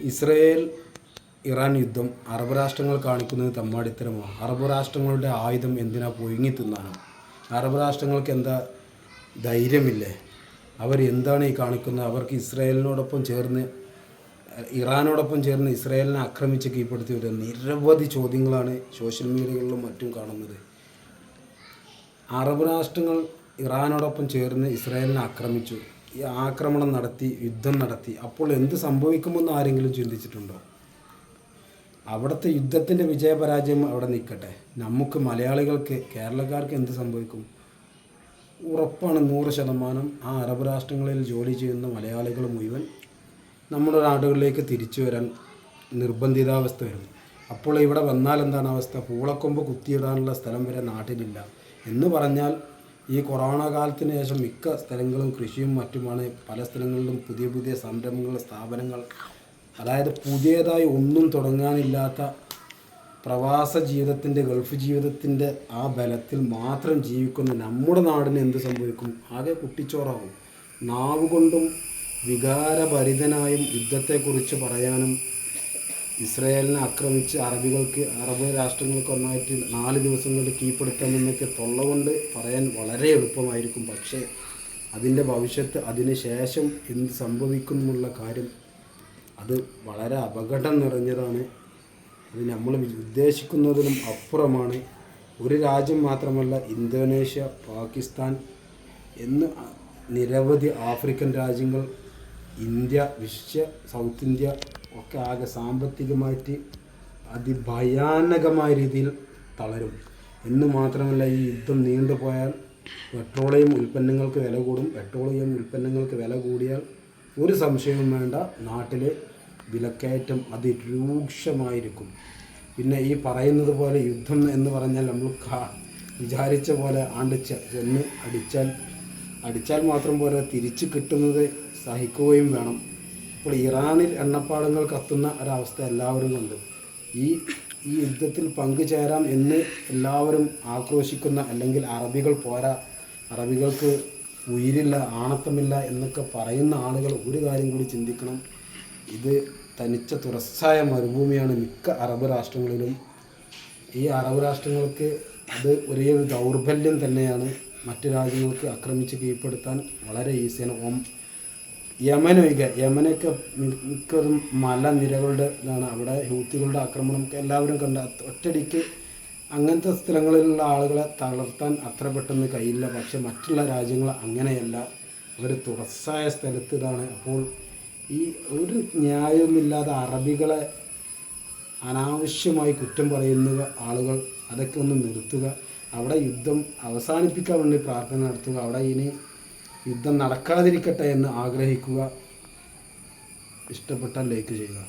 Israel Iran യുദ്ധം Arab രാഷ്ട്രങ്ങൾ കാണിക്കുന്നത് തമ്മാടിത്തരമാണ്. അറബ് രാഷ്ട്രങ്ങളുടെ ആയുധം എന്തിനാ പൊഴുങ്ങി തിന്നാനോ? അറബ് രാഷ്ട്രങ്ങൾക്ക് എന്താ ധൈര്യമില്ലേ? അവർ എന്താണ് ഈ കാണിക്കുന്നത്? അവർക്ക് ഇസ്രയേലിനോടൊപ്പം ചേർന്ന് ഇറാനോടൊപ്പം ചേർന്ന് ഇസ്രയേലിനെ ആക്രമിച്ച് കീഴ്പ്പെടുത്തി വരുന്ന നിരവധി ചോദ്യങ്ങളാണ് സോഷ്യൽ മീഡിയകളിലും മറ്റും കാണുന്നത്. അറബ് രാഷ്ട്രങ്ങൾ ഇറാനോടൊപ്പം ചേർന്ന് ഇസ്രായേലിനെ ആക്രമിച്ചു. ആക്രമണം നടത്തി യുദ്ധം നടത്തി അപ്പോൾ എന്ത് സംഭവിക്കുമെന്ന് ആരെങ്കിലും ചിന്തിച്ചിട്ടുണ്ടോ? അവിടുത്തെ യുദ്ധത്തിന്റെ വിജയപരാജയം അവിടെ നിൽക്കട്ടെ. നമുക്ക് മലയാളികൾക്ക് കേരളക്കാർക്ക് എന്ത് സംഭവിക്കും? ഉറപ്പാണ് നൂറ് ശതമാനം ആ അറബ് രാഷ്ട്രങ്ങളിൽ ജോലി ചെയ്യുന്ന മലയാളികൾ മുഴുവൻ നമ്മുടെ നാടുകളിലേക്ക് തിരിച്ചു വരാൻ നിർബന്ധിതാവസ്ഥ വരും അപ്പോൾ ഇവിടെ വന്നാൽ എന്താണ് അവസ്ഥ? പൂളക്കൊമ്പ് കുത്തിയിടാനുള്ള സ്ഥലം വരെ നാട്ടിലില്ല. എന്ന് പറഞ്ഞാൽ ഈ കൊറോണ കാലത്തിന് ശേഷം മിക്ക സ്ഥലങ്ങളും കൃഷിയും മറ്റുമാണ്. പല സ്ഥലങ്ങളിലും പുതിയ പുതിയ സംരംഭങ്ങൾ സ്ഥാപനങ്ങൾ അതായത് പുതിയതായി ഒന്നും തുടങ്ങാനില്ലാത്ത പ്രവാസ ജീവിതത്തിന്റെ ഗൾഫ് ജീവിതത്തിന്റെ ആ ബലത്തിൽ മാത്രം ജീവിക്കുന്ന നമ്മുടെ നാടിന് എന്ത് സംഭവിക്കും? ആകെ കുട്ടിച്ചോറാവും. നാവുകൊണ്ടും വികാരഭരിതനായും യുദ്ധത്തെക്കുറിച്ച് പറയാനും ഇസ്രായേലിനെ ആക്രമിച്ച് അറബികൾക്ക് അറബ് രാഷ്ട്രങ്ങൾക്ക് ഒന്നായിട്ട് നാല് ദിവസം കൊണ്ട് കീഴ്പ്പെടുത്താമെന്നൊക്കെ തൊള്ള കൊണ്ട് പറയാൻ വളരെ എളുപ്പമായിരിക്കും. പക്ഷേ അതിന്റെ ഭവിഷ്യത്ത് അതിന് ശേഷം എന്ത് സംഭവിക്കും എന്നുള്ള കാര്യം അത് വളരെ അപകടം നിറഞ്ഞതാണ്. അത് നമ്മൾ ഉദ്ദേശിക്കുന്നതിലും അപ്പുറമാണ്. ഒരു രാജ്യം മാത്രമല്ല ഇന്തോനേഷ്യ പാകിസ്ഥാൻ എന്ന് നിരവധി ആഫ്രിക്കൻ രാജ്യങ്ങൾ ഇന്ത്യ വിശ്വ സൗത്ത് ഇന്ത്യ ഒക്കെ ആകെ സാമ്പത്തികമായിട്ട് അതിഭയാനകമായ രീതിയിൽ തളരും. എന്ന് മാത്രമല്ല ഈ യുദ്ധം നീണ്ടുപോയാൽ പെട്രോളിയം ഉൽപ്പന്നങ്ങൾക്ക് വില കൂടും. പെട്രോളിയം ഉൽപ്പന്നങ്ങൾക്ക് വില കൂടിയാൽ ഒരു സംശയവും വേണ്ട. നാട്ടിൽ വിലക്കയറ്റം അതിരൂക്ഷമായിരിക്കും. പിന്നെ ഈ പറയുന്നത് പോലെ യുദ്ധം എന്ന് പറഞ്ഞാൽ നമ്മൾ വിചാരിച്ച പോലെ ആണ്ട് ചെന്ന് അടിച്ചാൽ അടിച്ചാൽ മാത്രം പോലെ തിരിച്ച് കിട്ടുന്നത് സഹിക്കുകയും വേണം. ഇപ്പോൾ ഇറാനിൽ എണ്ണപ്പാടങ്ങൾ കത്തുന്ന ഒരവസ്ഥ എല്ലാവരും കൊണ്ട്. ഈ ഈ യുദ്ധത്തിൽ പങ്കുചേരാം എന്ന് എല്ലാവരും ആക്രോശിക്കുന്ന അല്ലെങ്കിൽ അറബികൾ പോരാ അറബികൾക്ക് ഉയിരില്ല ആണത്തമില്ല എന്നൊക്കെ പറയുന്ന ആളുകൾ ഒരു കാര്യം കൂടി ചിന്തിക്കണം. ഇത് തനിച്ച തുറസ്സായ മരുഭൂമിയാണ് മിക്ക അറബ് രാഷ്ട്രങ്ങളിലും. ഈ അറബ് രാഷ്ട്രങ്ങൾക്ക് അത് ഒരേ ഒരു ദൗർബല്യം തന്നെയാണ് മറ്റു രാജ്യങ്ങൾക്ക് ആക്രമിച്ച് കീഴ്പ്പെടുത്താൻ വളരെ ഈസിയാണ്. ഓം യമൻ ഒഴികെ യമനൊക്കെ മിക്കതും മലനിരകളുടെ ഇതാണ്. അവിടെ ഹൂത്തികളുടെ ആക്രമണം എല്ലാവരും കണ്ട ഒറ്റടിക്ക് അങ്ങനത്തെ സ്ഥലങ്ങളിലുള്ള ആളുകളെ തളർത്താൻ അത്ര പെട്ടെന്ന് കഴിയില്ല. പക്ഷെ മറ്റുള്ള രാജ്യങ്ങൾ അങ്ങനെയല്ല. അവർ തുറസ്സായ സ്ഥലത്ത് ഇതാണ്. അപ്പോൾ ഈ ഒരു ന്യായവുമില്ലാതെ അറബികളെ അനാവശ്യമായി കുറ്റം പറയുന്ന ആളുകൾ അതൊക്കെ ഒന്ന് നിർത്തുക. അവിടെ യുദ്ധം അവസാനിപ്പിക്കാൻ വേണ്ടി പ്രാർത്ഥന നടത്തുക. അവിടെ ഇനി യുദ്ധം നടക്കാതിരിക്കട്ടെ എന്ന് ആഗ്രഹിക്കുക. ഇഷ്ടപ്പെട്ടാൽ ലൈക്ക് ചെയ്യുക.